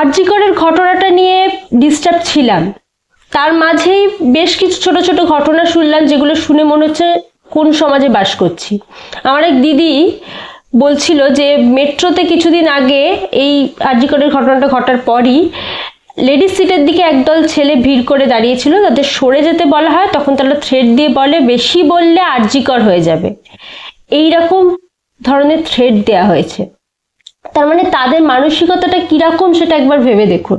আরজিকরের ঘটনাটা নিয়ে ডিস্টার্ব ছিলাম। তার মাঝেই বেশ কিছু ছোট ছোট ঘটনা শুনলাম, যেগুলো শুনে মনে হচ্ছে কোন সমাজে বাস করছি। আমার এক দিদি বলছিল যে, মেট্রোতে কিছুদিন আগে এই আরজিকরের ঘটনাটা ঘটার পরই লেডিস সিটের দিকে একদল ছেলে ভিড় করে দাঁড়িয়েছিল। তাদের সরে যেতে বলা হয়, তখন তারা থ্রেড দিয়ে বলে, বেশি বললে আরজিকর হয়ে যাবে। এই রকম ধরনের থ্রেড দেয়া হয়েছে। তার মানে তাদের মানসিকতাটা কীরকম সেটা একবার ভেবে দেখুন।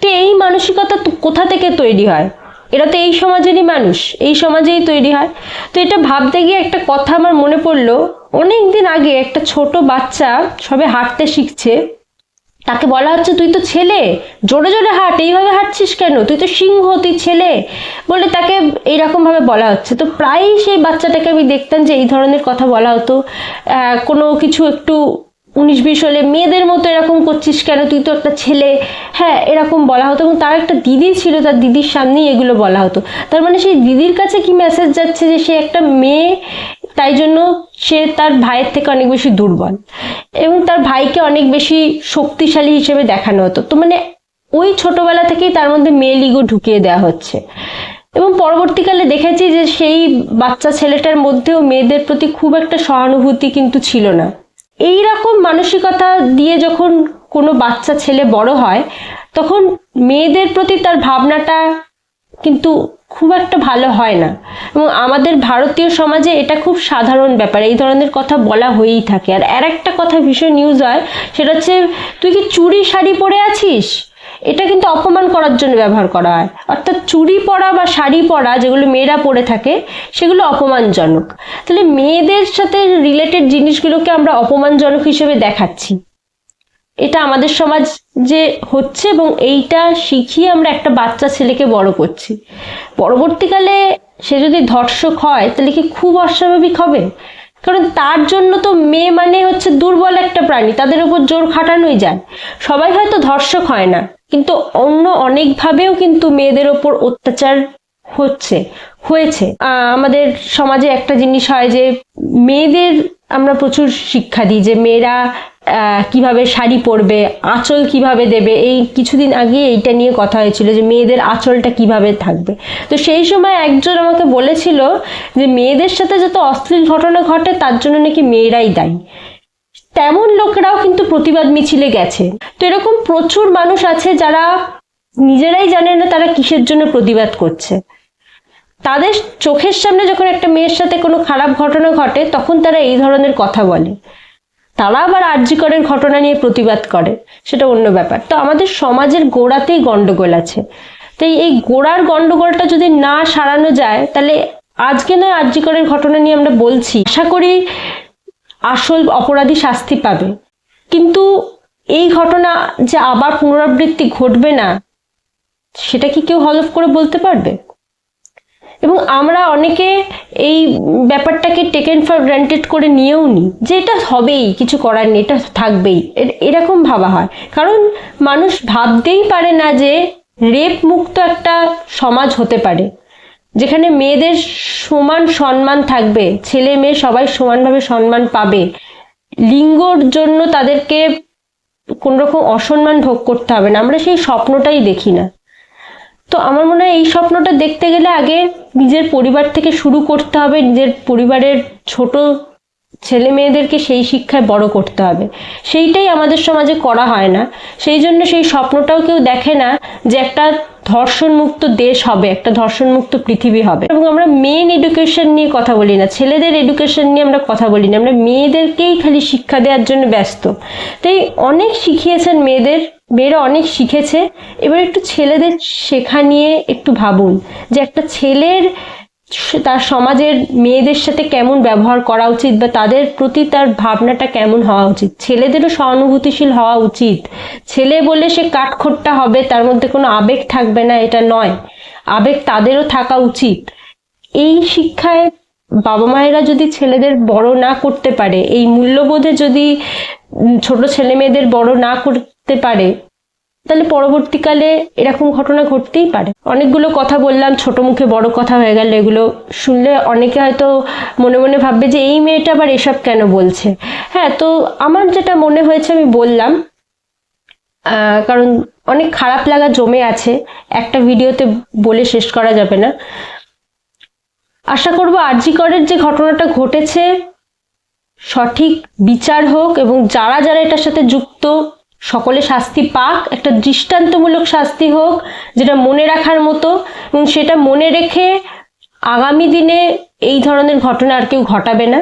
তো এই মানসিকতা কোথা থেকে তৈরি হয়? এরা তো এই সমাজেরই মানুষ, এই সমাজেই তৈরি হয়। তো এটা ভাবতে গিয়ে একটা কথা আমার মনে পড়ল, অনেক দিন আগে একটা ছোট বাচ্চা সবে হাঁটতে শিখছে। তাকে বলা হচ্ছে, তুই তো ছেলে, জোরে জোরে হাঁট, এইভাবে হাঁটছিস কেন? তুই তো সিংহ তুই ছেলে। বলে তাকে এইরকম ভাবে বলা হচ্ছে। তো প্রায়ই সেই বাচ্চাটাকে আমি দেখতাম যে এই ধরনের কথা বলা হতো। কোনো কিছু একটু উনিশ, বিশ হলে মেয়েদের মতো এরকম করছিস কেন? তুই তো একটা ছেলে। হ্যাঁ এরকম বলা হতো এবং তার একটা দিদি ছিল, তার দিদির সামনেই এগুলো বলা হতো। তার মানে সেই দিদির কাছে কি মেসেজ যাচ্ছে যে সে একটা মেয়ে, তাই জন্য সে তার ভাইয়ের থেকে অনেক বেশি দুর্বল এবং তার ভাইকে অনেক বেশি শক্তিশালী হিসেবে দেখানো হতো। তো মানে ওই ছোটবেলা থেকেই তার মধ্যে মেয়ে ইগো ঢুকিয়ে দেওয়া হচ্ছে। এবং পরবর্তীকালে দেখেছি যে সেই বাচ্চা ছেলেটার মধ্যেও মেয়েদের প্রতি খুব একটা সহানুভূতি কিন্তু ছিল না। এই রকম মানসিকতা দিয়ে যখন কোনো বাচ্চা ছেলে বড় হয়, তখন মেয়েদের প্রতি তার ভাবনাটা কিন্তু খুব একটা ভালো হয় না। এবং আমাদের ভারতীয় সমাজে এটা খুব সাধারণ ব্যাপার, এই ধরনের কথা বলা হয়েই থাকে। আর আর একটা কথা ভীষণ নিউজ হয়, সেটা হচ্ছে, তুই কি চুরি শাড়ি পরে আছিস? এটা কিন্তু অপমান করার জন্য ব্যবহার করা হয়। অর্থাৎ চুড়ি পরা বা শাড়ি পরা যেগুলো মেয়েরা পরে থাকে, সেগুলো অপমানজনক। তাহলে মেয়েদের সাথে রিলেটেড জিনিসগুলোকে আমরা অপমানজনক হিসেবে দেখাচ্ছি। এটা আমাদের সমাজ যে হচ্ছে এবং এইটা শিখিয়ে আমরা একটা বাচ্চা ছেলেকে বড় করছি। পরবর্তীকালে সে যদি ধর্ষক হয়, তাহলে কি খুব অস্বাভাবিক হবে? কারণ তার জন্য তো মেয়ে মানে হচ্ছে দুর্বল একটা প্রাণী, তাদের উপর জোর খাটানোই যায়। সবাই হয়তো ধর্ষক হয় না, কিন্তু অন্য অনেকভাবেও কিন্তু মেয়েদের ওপর অত্যাচার হচ্ছে, হয়েছে। আমাদের সমাজে একটা জিনিস হয় যে, মেয়েদের আমরা প্রচুর শিক্ষা দিই যে, মেয়েরা কীভাবে শাড়ি পরবে, আঁচল কীভাবে দেবে, এই কিছুদিন আগে এইটা নিয়ে কথা হয়েছিল যে মেয়েদের আঁচলটা কীভাবে থাকবে। তো সেই সময় একজন আমাকে বলেছিল যে মেয়েদের সাথে যত অশ্লীল ঘটনা ঘটে, তার জন্য নাকি মেয়েরাই দায়ী। তেমন লোকেরাও কিন্তু প্রতিবাদ মিছিলে গেছে। তো এরকম প্রচুর মানুষ আছে যারা নিজেরাই জানে না তারা কিসের জন্য প্রতিবাদ করছে। তাদের চোখের সামনে যখন একটা মেয়ের সাথে কোনো খারাপ ঘটনা ঘটে, তখন তারা এই ধরনের কথা বলে। তারা আবার আর্যিকরের ঘটনা নিয়ে প্রতিবাদ করে, সেটা অন্য ব্যাপার। তো আমাদের সমাজের গোড়াতেই গন্ডগোল আছে। তাই এই গোড়ার গন্ডগোলটা যদি না সারানো যায়, তাহলে আজকে নয় আর্যিকরের ঘটনা নিয়ে আমরা বলছি, আশা করি আসল অপরাধী শাস্তি পাবে। কিন্তু এই ঘটনা যে আবার পুনরাবৃত্তি ঘটবে না, সেটা কি কেউ হলফ করে বলতে পারবে? এবং আমরা অনেকে এই ব্যাপারটাকে টেকেন ফর গ্রান্টেড করে নিয়েও নিই যে এটা হবেই, কিছু করার নেই, এটা থাকবেই। এর- এরকম ভাবা হয়। কারণ মানুষ ভাবতেই পারে না যে রেপ মুক্ত একটা সমাজ হতে পারে। যেখানে মেয়েদের সমান সম্মান থাকবে, ছেলে মেয়ে সবাই সমানভাবে সম্মান পাবে। লিঙ্গর জন্য তাদেরকে কোন রকম অসম্মান ভোগ করতে হবে না। আমরা সেই স্বপ্নটাই দেখি না। তো আমার মনে হয় এই স্বপ্নটা দেখতে গেলে আগে নিজের পরিবার থেকে শুরু করতে হবে, নিজের পরিবারের ছোট ছেলে মেয়েদেরকে সেই শিক্ষায় বড় করতে হবে। সেইটাই আমাদের সমাজে করা হয় না। সেই জন্য সেই স্বপ্নটাও কেউ দেখে না যে একটা ধর্ষণ মুক্ত দেশ হবে, একটা ধর্ষণমুক্ত পৃথিবী হবে। এবং আমরা মেন এডুকেশন নিয়ে কথা বলি না, ছেলেদের এডুকেশন নিয়ে আমরা কথা বলি না, আমরা মেয়েদেরকেই খালি শিক্ষা দেওয়ার জন্য ব্যস্ত। তাই অনেক শিখিয়েছেন মেয়েদের, মেয়েরা অনেক শিখেছে। এবার একটু ছেলেদের শেখা নিয়ে একটু ভাবুন যে একটা ছেলের তার সমাজের মেয়েদের সাথে কেমন ব্যবহার করা উচিত বা তাদের প্রতি তার ভাবনাটা কেমন হওয়া উচিত? ছেলেদেরও সহানুভূতিশীল হওয়া উচিত। ছেলে বলে সে কাঠখোট্টা হবে, তার মধ্যে কোনো আবেগ থাকবে না, এটা নয়। আবেগ তাদেরও থাকা উচিত। এই শিক্ষায় বাবা মায়েরা যদি ছেলেদের বড় না করতে পারে, এই মূল্যবোধে যদি ছোট ছেলে মেয়েদের বড় না করতে পারে তাহলে পরবর্তীকালে এরকম ঘটনা ঘটতেই পারে। অনেকগুলো কথা বললাম, ছোট মুখে বড় কথা হয়ে গেল এগুলো শুনলে অনেকে হয়তো মনে মনে ভাববে যে এই মেয়েটা আবার এসব কেন বলছে। হ্যাঁ তো আমার যেটা মনে হয়েছে আমি বললাম কারণ অনেক খারাপ লাগা জমে আছে, একটা ভিডিওতে বলে শেষ করা যাবে না। আশা করব আরজি করের যে ঘটনাটা ঘটেছে, সঠিক বিচার হোক এবং যারা যারা এটার সাথে যুক্ত সকলে শাস্তি পাক, একটা দৃষ্টান্তমূলক শাস্তি হোক, যেটা মনে রাখার মতো, এবং সেটা মনে রেখে আগামী দিনে এই ধরনের ঘটনা আর কেউ ঘটাবে না।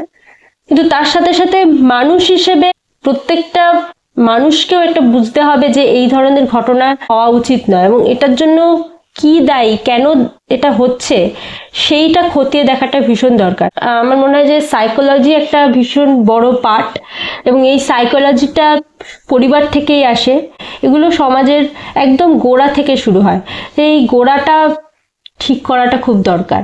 কিন্তু তার সাথে সাথে মানুষ হিসেবে প্রত্যেকটা মানুষকেও একটা বুঝতে হবে যে এই ধরনের ঘটনা হওয়া উচিত নয়, এবং এটার জন্য কি দায়ী, কেন এটা হচ্ছে, সেইটা খতিয়ে দেখাটা ভীষণ দরকার। আমার মনে হয় যে সাইকোলজি একটা ভীষণ বড় পার্ট এবং এই সাইকোলজিটা পরিবার থেকেই আসে। এগুলো সমাজের একদম গোড়া থেকে শুরু হয়। এই গোড়াটা ঠিক করাটা খুব দরকার।